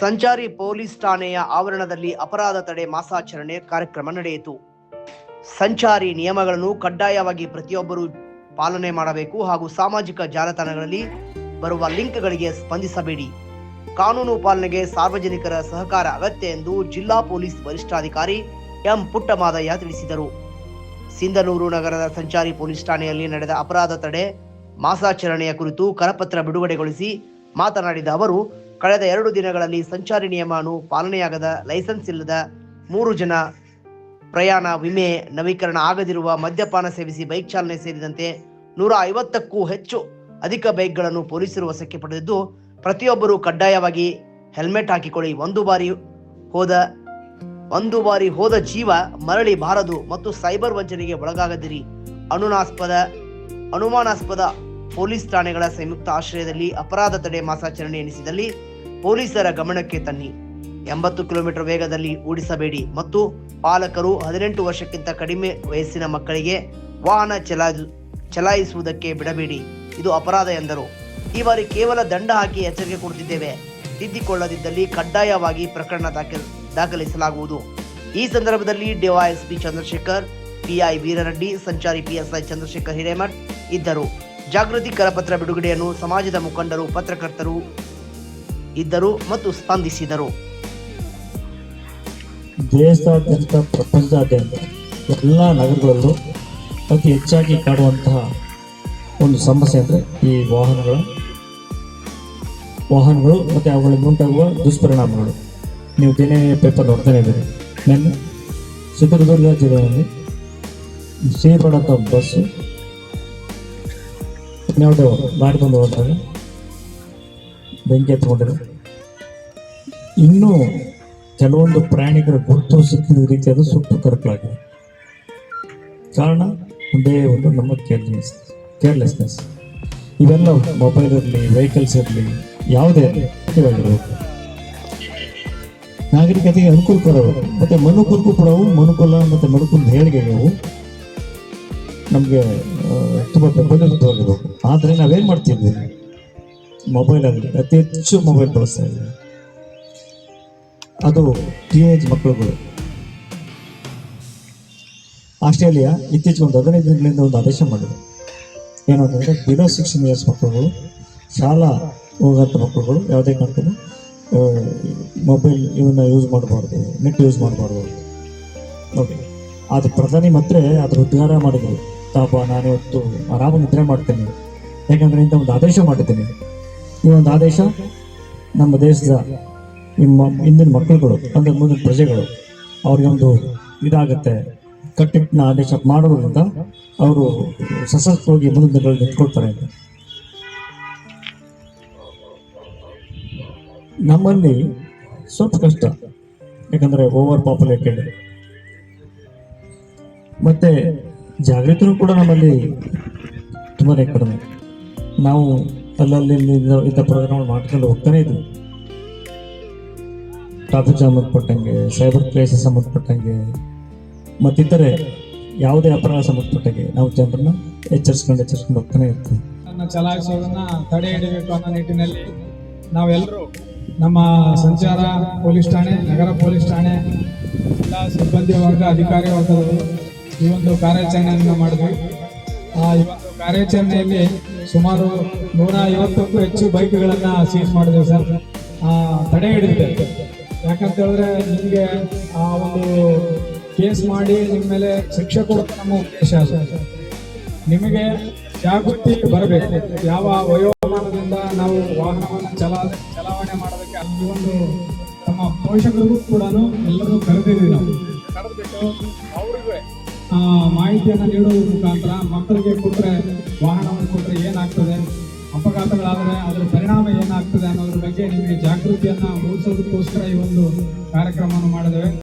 ಸಂಚಾರಿ ಪೊಲೀಸ್ ಠಾಣೆಯ ಆವರಣದಲ್ಲಿ ಅಪರಾಧ ತಡೆ ಮಾಸಾಚರಣೆ ಕಾರ್ಯಕ್ರಮ ನಡೆಯಿತು. ಸಂಚಾರಿ ನಿಯಮಗಳನ್ನು ಕಡ್ಡಾಯವಾಗಿ ಪ್ರತಿಯೊಬ್ಬರೂ ಪಾಲನೆ ಮಾಡಬೇಕು ಹಾಗೂ ಸಾಮಾಜಿಕ ಜಾಲತಾಣಗಳಲ್ಲಿ ಬರುವ ಲಿಂಕ್ಗಳಿಗೆ ಸ್ಪಂದಿಸಬೇಡಿ. ಕಾನೂನು ಪಾಲನೆಗೆ ಸಾರ್ವಜನಿಕರ ಸಹಕಾರ ಅಗತ್ಯ ಎಂದು ಜಿಲ್ಲಾ ಪೊಲೀಸ್ ವರಿಷ್ಠಾಧಿಕಾರಿ ಎಂ ಪುಟ್ಟಮಾದಯ್ಯ ತಿಳಿಸಿದರು. ಸಿಂಧನೂರು ನಗರದ ಸಂಚಾರಿ ಪೊಲೀಸ್ ಠಾಣೆಯಲ್ಲಿ ನಡೆದ ಅಪರಾಧ ತಡೆ ಮಾಸಾಚರಣೆಯ ಕುರಿತು ಕರಪತ್ರ ಬಿಡುಗಡೆಗೊಳಿಸಿ ಮಾತನಾಡಿದ ಅವರು ಕಳೆದ ಎರಡು ದಿನಗಳಲ್ಲಿ ಸಂಚಾರಿ ನಿಯಮಾನು ಪಾಲನೆಯಾಗದ, ಲೈಸೆನ್ಸ್ ಇಲ್ಲದ ಮೂರು ಜನ ಪ್ರಯಾಣ ವಿಮೆ ನವೀಕರಣ ಆಗದಿರುವ ಮದ್ಯಪಾನ ಸೇವಿಸಿ ಬೈಕ್ ಚಾಲನೆ ಸೇರಿದಂತೆ ನೂರ ಐವತ್ತಕ್ಕೂ ಹೆಚ್ಚು ಅಧಿಕ ಬೈಕ್ಗಳನ್ನು ಪೊಲೀಸರು ವಶಕ್ಕೆ ಪಡೆದಿದ್ದು, ಪ್ರತಿಯೊಬ್ಬರು ಕಡ್ಡಾಯವಾಗಿ ಹೆಲ್ಮೆಟ್ ಹಾಕಿಕೊಳ್ಳಿ. ಒಂದು ಬಾರಿ ಹೋದ, ಒಂದು ಬಾರಿ ಹೋದ ಜೀವ ಮರಳಿ ಬಾರದು ಮತ್ತು ಸೈಬರ್ ವಂಚನೆಗೆ ಒಳಗಾಗದಿರಿ. ಅನುನಾಸ್ಪದ, ಅನುಮಾನಾಸ್ಪದ ಪೊಲೀಸ್ ಠಾಣೆಗಳ ಸಂಯುಕ್ತ ಆಶ್ರಯದಲ್ಲಿ ಅಪರಾಧ ತಡೆ ಮಾಸಾಚರಣೆ ಎನಿಸಿದಲ್ಲಿ ಪೊಲೀಸರ ಗಮನಕ್ಕೆ ತನ್ನಿ. ಎಂಬತ್ತು ಕಿಲೋಮೀಟರ್ ವೇಗದಲ್ಲಿ ಓಡಿಸಬೇಡಿ ಮತ್ತು ಪಾಲಕರು ಹದಿನೆಂಟು ವರ್ಷಕ್ಕಿಂತ ಕಡಿಮೆ ವಯಸ್ಸಿನ ಮಕ್ಕಳಿಗೆ ವಾಹನ ಚಲಾಯಿಸು ಚಲಾಯಿಸುವುದಕ್ಕೆ ಬಿಡಬೇಡಿ. ಇದು ಅಪರಾಧ ಎಂದರು. ಈ ಬಾರಿ ಕೇವಲ ದಂಡ ಹಾಕಿ ಎಚ್ಚರಿಕೆ ಕೊಡುತ್ತಿದ್ದೇವೆ. ತಿದ್ದಿಕೊಳ್ಳದಿದ್ದಲ್ಲಿ ಕಡ್ಡಾಯವಾಗಿ ಪ್ರಕರಣ ದಾಖಲ್, ದಾಖಲಿಸಲಾಗುವುದು. ಈ ಸಂದರ್ಭದಲ್ಲಿ ಡಿವೈಎಸ್ಪಿ ಚಂದ್ರಶೇಖರ್ ಪಿಐ ವೀರರೆಡ್ಡಿ, ಸಂಚಾರಿ ಪಿಎಸ್ಐ ಚಂದ್ರಶೇಖರ್ ಹಿರೇಮಠ್ ಇದ್ದರು. ಜಾಗೃತಿ ಕರಪತ್ರ ಬಿಡುಗಡೆಯನ್ನು ಸಮಾಜದ ಮುಖಂಡರು, ಪತ್ರಕರ್ತರು ಇದ್ದರು ಮತ್ತು ಸ್ಪಂದಿಸಿದರು. ದೇಶಾದ್ಯಂತ ಪ್ರಪಂಚದಾದ್ಯಂತ ಎಲ್ಲ ನಗರಗಳಲ್ಲೂ ಅತಿ ಹೆಚ್ಚಾಗಿ ಕಾಡುವಂತಹ ಒಂದು ಸಮಸ್ಯೆ ಅಂದರೆ ಈ ವಾಹನಗಳ ವಾಹನಗಳು ಮತ್ತು ಅವುಗಳಿಂದ ಉಂಟಾಗುವ ದುಷ್ಪರಿಣಾಮಗಳು. ನೀವು ದಿನೇ ಪೇಪರ್ ನೋಡ್ತಾನೆ ಇದ್ದೀರಿ. ನನ್ನ ಚಿತ್ರದುರ್ಗ ಜಿಲ್ಲೆಯಲ್ಲಿ ಸೇರ್ಪಡಂಥ ಬಸ್ಸು ಯಾವುದೋ ಮಾಡಿಕೊಂಡು ಹೋದಾಗ ಬೆಂಕಿ ಎತ್ಕೊಂಡಿದೆ ಇನ್ನೂ ಕೆಲವೊಂದು ಪ್ರಾಣಿಗಳ ಗುರುತು ಸಿಕ್ಕಿದ ರೀತಿಯಾದ ಸುಟ್ಟು ಕರಕಲಾಗಿದೆ. ಕಾರಣ ಒಂದೇ ಒಂದು ನಮ್ಮ ಕೇರ್ಲೆಸ್ ಕೇರ್ಲೆಸ್ನೆಸ್ ಇವೆಲ್ಲ ಮೊಬೈಲ್ ಇರಲಿ ವೆಹಿಕಲ್ಸ್ ಇರಲಿ, ಯಾವುದೇ ಇರಬೇಕು ನಾಗರಿಕತೆಗೆ ಅನುಕೂಲಕರವು ಮತ್ತೆ ಮನುಕುಲಕ್ಕೂ ಕೂಡ ಮನುಕುಲ ಮತ್ತೆ ಮನುಕುಲದ ಹೇಳಿಕೆಗಳು ನಮಗೆ ತುಂಬ ಬೆಂಬಲಿತವಾಗಿರಬೇಕು. ಆದರೆ ನಾವೇನು ಮಾಡ್ತಿದ್ವಿ? ಮೊಬೈಲ್ ಆಗಲಿ ಅತಿ ಹೆಚ್ಚು ಮೊಬೈಲ್ ಬಳಸ್ತಾ ಇದ್ದೀವಿ ಅದು ಟೀನೇಜ್ ಮಕ್ಕಳುಗಳು ಆಸ್ಟ್ರೇಲಿಯಾ ಇತ್ತೀಚೆಗೆ ಒಂದು ಹದಿನೈದು ದಿನಗಳಿಂದ ಒಂದು ಆದೇಶ ಮಾಡಿದೆ. ಏನು ಅಂತಂದರೆ, ಬಿಲೋ ಸಿಕ್ಸ್ಟೀನ್ ಇಯರ್ಸ್ ಮಕ್ಕಳುಗಳು ಶಾಲಾ ಹೋಗೋಂಥ ಮಕ್ಕಳುಗಳು ಯಾವುದೇ ಕಾರಣಕ್ಕೂ ಮೊಬೈಲ್ ಇವನ್ನ ಯೂಸ್ ಮಾಡಬಾರ್ದು ನೆಟ್ ಯೂಸ್ ಮಾಡಬಾರ್ದು. ಓಕೆ. ಅದು ಪ್ರಧಾನಿ ಮಾತ್ರ ಅದ್ರ ಉದ್ಗಾರ ಮಾಡಿದ್ರು ತಾಪ ನಾನಿವತ್ತು ಆರಾಮ ನಿದ್ರೆ ಮಾಡ್ತೇನೆ. ಯಾಕಂದರೆ ಇಂಥ ಒಂದು ಆದೇಶ ಮಾಡಿದ್ದೇನೆ. ಈ ಒಂದು ಆದೇಶ, ನಮ್ಮ ದೇಶದ ನಿಮ್ಮ ಹಿಂದಿನ ಮಕ್ಕಳುಗಳು, ಅಂದರೆ ಮುಂದಿನ ಪ್ರಜೆಗಳು, ಅವ್ರಿಗೊಂದು ಇದಾಗುತ್ತೆ. ಕಟ್ಟಿಟ್ಟಿನ ಆದೇಶ ಮಾಡೋದ್ರಿಂದ ಅವರು ಸಶಸ್ತ್ರವಾಗಿ ಮುಂದಿನ ದಿನಗಳು ನಿಂತ್ಕೊಳ್ತಾರೆ ಅಂತ. ನಮ್ಮಲ್ಲಿ ಸ್ವಲ್ಪ ಕಷ್ಟ, ಯಾಕಂದರೆ ಓವರ್ ಪಾಪ್ಯುಲೇಟೆಡ್ ಮತ್ತೆ ಜಾಗೃತರು ಕೂಡ ನಮ್ಮಲ್ಲಿ ತುಂಬಾ ಕಡಿಮೆ. ನಾವು ಅಲ್ಲಲ್ಲಿ ಇಂಥ ಪ್ರೋಗ್ರಾಮ್ ಮಾಡ್ಕೊಂಡು ಹೋಗ್ತಾನೆ ಇದ್ವಿ ಟ್ರಾಫಿಕ್ ಸಂಬಂಧಪಟ್ಟಂಗೆ ಸೈಬರ್ ಪ್ಲೇಸಸ್ ಸಂಬಂಧಪಟ್ಟಂಗೆ ಮತ್ತಿತರೆ ಯಾವುದೇ ಅಪರಾಧ ಸಂಬಂಧಪಟ್ಟಂಗೆ ನಾವು ಜನರನ್ನ ಎಚ್ಚರಿಸ್ಕೊಂಡು ಎಚ್ಚರಿಸ್ಕೊಂಡು ಹೋಗ್ತಾನೆ ಇರ್ತೀವಿ. ಚಲಾಯಿಸೋದನ್ನ ತಡೆ ಹಿಡಿಬೇಕು ಅನ್ನೋ ನಿಟ್ಟಿನಲ್ಲಿ ನಾವೆಲ್ಲರೂ ನಮ್ಮ ಸಂಚಾರ ಪೊಲೀಸ್ ಠಾಣೆ, ನಗರ ಪೊಲೀಸ್ ಠಾಣೆ ಎಲ್ಲ ಸಿಬ್ಬಂದಿ ವರ್ಗ, ಅಧಿಕಾರಿ ವರ್ಗದವರು ಈ ಒಂದು ಕಾರ್ಯಾಚರಣೆಯನ್ನು ಮಾಡಿದ್ವಿ. ಆ ಕಾರ್ಯಾಚರಣೆಯಲ್ಲಿ ಸುಮಾರು ನೂರ ಐವತ್ತಕ್ಕೂ ಹೆಚ್ಚು ಬೈಕ್ಗಳನ್ನು ಸೀಸ್ ಮಾಡಿದ್ವಿ ಸರ್. ಆ, ತಡೆ ಹಿಡಿದಿದೆ. ಯಾಕಂತ ಹೇಳಿದ್ರೆ ನಿಮಗೆ ಆ ಒಂದು ಕೇಸ್ ಮಾಡಿ ನಿಮ್ಮ ಮೇಲೆ ಶಿಕ್ಷೆ ಕೊಡೋದು ನಮ್ಮ ಉದ್ದೇಶ. ನಿಮಗೆ ಜಾಗೃತಿ ಬರಬೇಕು. ಯಾವ ವಯೋಮಾನದಿಂದ ನಾವು ವಾಹನವನ್ನು ಚಲಾ ಚಲಾವಣೆ ಮಾಡೋದಕ್ಕೆ ಅಲ್ಲಿ ಒಂದು ನಮ್ಮ ಪೋಷಕರಿಗೂ ಕೂಡ ಎಲ್ಲರೂ ಕರೆದಿದ್ದೀವಿ ನಾವು. ಕರೆದ್ಬಿಟ್ಟು ಅವ್ರಿಗೆ ಮಾಹಿತಿಯನ್ನು ನೀಡುವ ಮುಖಾಂತರ ಮಕ್ಕಳಿಗೆ ಕೊಟ್ಟರೆ ವಾಹನವನ್ನು ಕೊಟ್ಟರೆ ಏನಾಗ್ತದೆ? ಅಪಘಾತಗಳಾದರೆ ಅದರ ಪರಿಣಾಮ ಏನಾಗ್ತದೆ ಅನ್ನೋದ್ರ ಬಗ್ಗೆ ನಿಮಗೆ ಜಾಗೃತಿಯನ್ನು ಮೂಡಿಸೋದಕ್ಕೋಸ್ಕರ ಈ ಒಂದು ಕಾರ್ಯಕ್ರಮವನ್ನು ಮಾಡಿದ್ದೇವೆ.